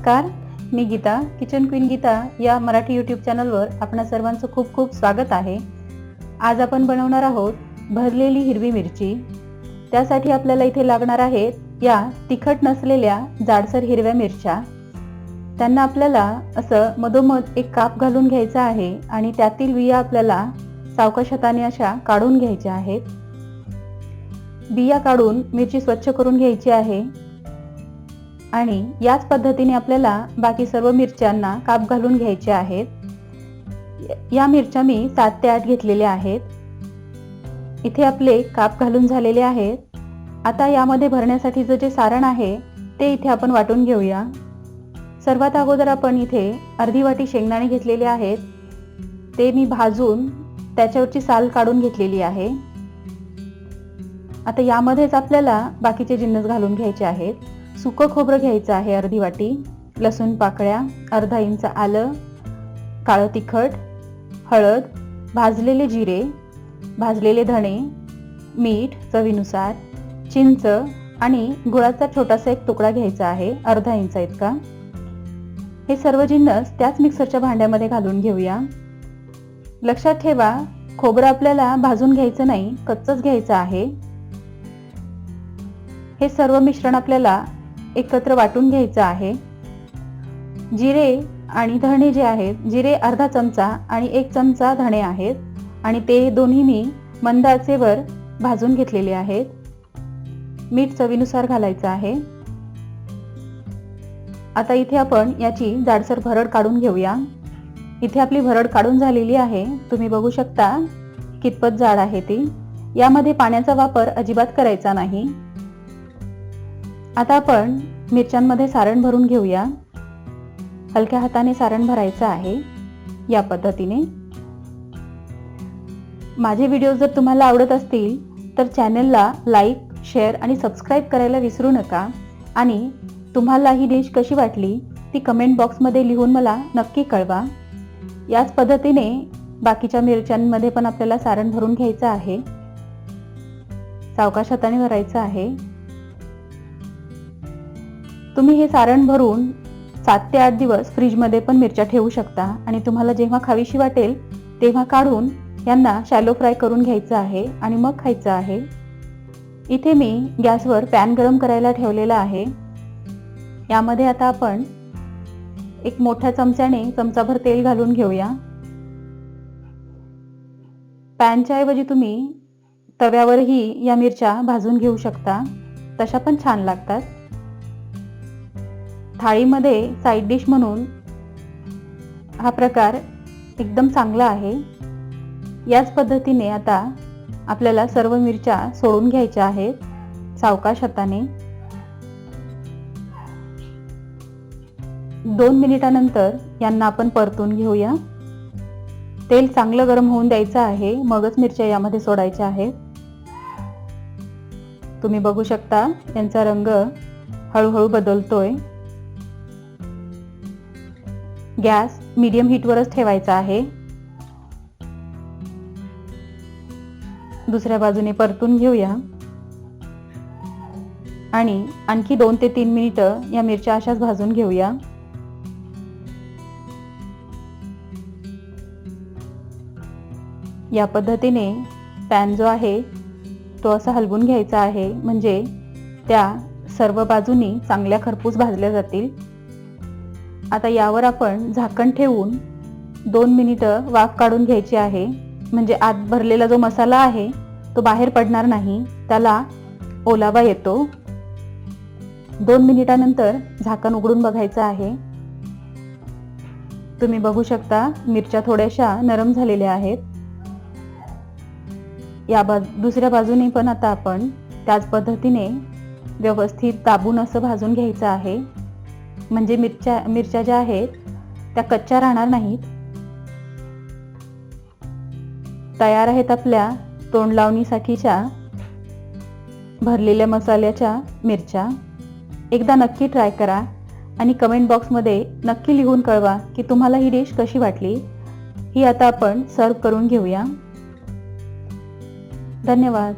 नमस्कार मी Geeta kitchen queen Geeta या मराठी यूट्यूब चॅनलवर आपणा सर्वांचं खूप खूप स्वागत आहे. आज आपण बनवणार आहोत भरलेली हिरवी मिरची. त्यासाठी आपल्याला इथे लागणार आहेत या तिखट नसलेल्या जाडसर हिरव्या मिरच्या. त्यांना आपल्याला असं मधोमध एक काप घालून घ्यायचा आहे आणि त्यातील बिया आपल्याला सावकाश हाताने अशा काढून घ्यायच्या आहेत. बिया काढून मिरची स्वच्छ करून घ्यायची आहे. आणि याच पद्धतीने आपल्याला बाकी सर्व मिरच्यांना काप घालून घ्यायचे आहेत. या मिरच्या मी सात ते आठ घेतलेल्या आहेत. इथे आपले काप घालून झालेले आहेत. आता यामध्ये भरण्यासाठीचं जे सारण आहे ते इथे आपण वाटून घेऊया. सर्वात अगोदर आपण इथे अर्धी वाटी शेंगदाणे घेतलेले आहेत. ते मी भाजून त्याच्यावरची साल काढून घेतलेली आहे. आता यामध्येच आपल्याला बाकीचे जिन्नस घालून घ्यायचे आहेत. सुकं खोबरं घ्यायचं आहे अर्धी वाटी लसूण पाकळ्या अर्धा इंच आलं काळं तिखट हळद भाजलेले जिरे भाजलेले धणे मीठ चवीनुसार चिंच आणि गुळाचा छोटासा एक तुकडा घ्यायचा आहे अर्धा इंच इतका. हे सर्व जिन्नस त्याच मिक्सरच्या भांड्यामध्ये घालून घेऊया. लक्षात ठेवा खोबरं आपल्याला भाजून घ्यायचं नाही कच्चच घ्यायचं आहे. हे सर्व मिश्रण आपल्याला एकत्र वाटून घ्यायचं आहे. जिरे आणि धणे जे आहेत जिरे अर्धा चमचा आणि एक चमचा धणे आहेत आणि ते दोन्ही मी मंद आचेवर भाजून घेतलेले आहेत. मीठ चवीनुसार घालायचं आहे. आता इथे आपण याची जाडसर भरड काढून घेऊया. इथे आपली भरड काढून झालेली आहे. तुम्ही बघू शकता कितपत जाड आहे ती. यामध्ये पाण्याचा वापर अजिबात करायचा नाही. आता आपण मिरच्यांमध्ये सारण भरून घेऊया. हलक्या हाताने सारण भरायचं आहे या पद्धतीने. माझे व्हिडिओ जर तुम्हाला आवडत असतील तर चॅनलला लाईक शेअर आणि सबस्क्राईब करायला विसरू नका. आणि तुम्हाला ही डिश कशी वाटली ती कमेंट बॉक्समध्ये लिहून मला नक्की कळवा. याच पद्धतीने बाकीच्या मिरच्यांमध्ये पण आपल्याला सारण भरून घ्यायचं आहे. सावकाश हाताने भरायचं आहे. तुम्ही हे सारण भरून सात ते आठ दिवस फ्रीजमध्ये पण मिरच्या ठेवू शकता. आणि तुम्हाला जेव्हा खावीशी वाटेल तेव्हा काढून यांना शॅलो फ्राय करून घ्यायचं आहे आणि मग खायचं आहे. इथे मी गॅसवर पॅन गरम करायला ठेवलेला आहे. यामध्ये आता आपण एक मोठ्या चमच्याने चमचाभर तेल घालून घेऊया. पॅनच्या ऐवजी तुम्ही तव्यावरही या मिरच्या भाजून घेऊ शकता. तशा पण छान लागतात. थाळीमध्ये साईड डिश म्हणून हा प्रकार एकदम चांगला आहे. याच पद्धतीने आता आपल्याला सर्व मिरच्या सोडून घ्यायच्या आहेत सावकाश हाताने. दोन मिनिटानंतर यांना आपण परतून घेऊया. तेल चांगलं गरम होऊन द्यायचं आहे मगच मिरच्या यामध्ये सोडायच्या आहेत. तुम्ही बघू शकता यांचा रंग हळूहळू बदलतोय. गॅस मीडियम हीटवरच ठेवायचा आहे. दुसऱ्या बाजूने परतून घेऊया. आणि आणखी दोन ते तीन मिनिटं या मिरच्या अशाच भाजून घेऊया. या पद्धतीने पॅन जो आहे तो असा हलवून घ्यायचा आहे. म्हणजे त्या सर्व बाजूनी चांगल्या खरपूस भाजल्या जातील. आता यावर आपण झाकण ठेवून दोन मिनिटं वाफ काढून घ्यायची आहे. म्हणजे आत भरलेला जो मसाला आहे तो बाहेर पडणार नाही. त्याला ओलावा येतो. दोन मिनिटानंतर झाकण उघडून बघायचं आहे. तुम्ही बघू शकता मिरच्या थोड्याशा नरम झालेल्या आहेत. या बाज दुसऱ्या बाजूने पण आता आपण त्याच पद्धतीने व्यवस्थित दाबून असं भाजून घ्यायचं आहे. म्हणजे मिरच्या मिरच्या ज्या आहेत त्या कच्च्या राहणार नाहीत. तयार आहेत आपल्या तोंड लावणीसाठीच्या भरलेल्या मसाल्याच्या मिरच्या. एकदा नक्की ट्राय करा आणि कमेंट बॉक्समध्ये नक्की लिहून कळवा की तुम्हाला ही डिश कशी वाटली. ही आता आपण सर्व करून घेऊया. धन्यवाद.